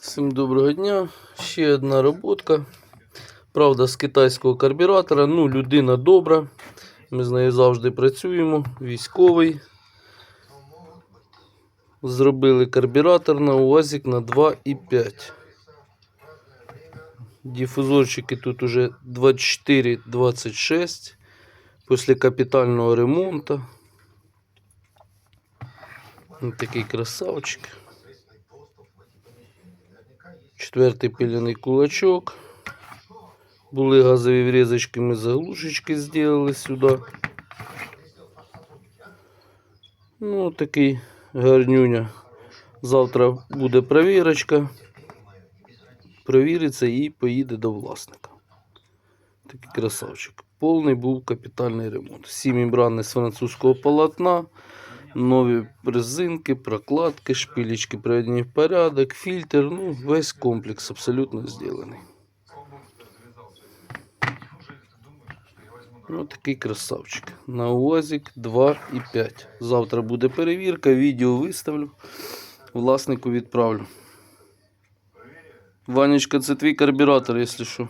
Всім доброго дня. Ще одна роботка. Правда, з китайського карбюратора. Ну, людина добра. Ми з нею завжди працюємо. Військовий. Зробили карбюратор на УАЗик на 2,5. Дифузорчики тут уже 24-26. Після капітального ремонту. Такий красавчик. Четвертий пиляний кулачок. Були газові врізочки, ми заглушечки зробили сюди. Ну, такий гарнюня. Завтра буде провірочка. Провіриться і поїде до власника. Такий красавчик. Повний був капітальний ремонт. Всі мембрани з французького полотна. Нові резинки, прокладки, шпилечки приведені в порядок, фільтр, ну, весь комплекс абсолютно зроблений. Ну, такий красавчик. На УАЗик 2,5. Завтра буде перевірка, відео виставлю, власнику відправлю. Ванечка, це твій карбюратор, якщо що.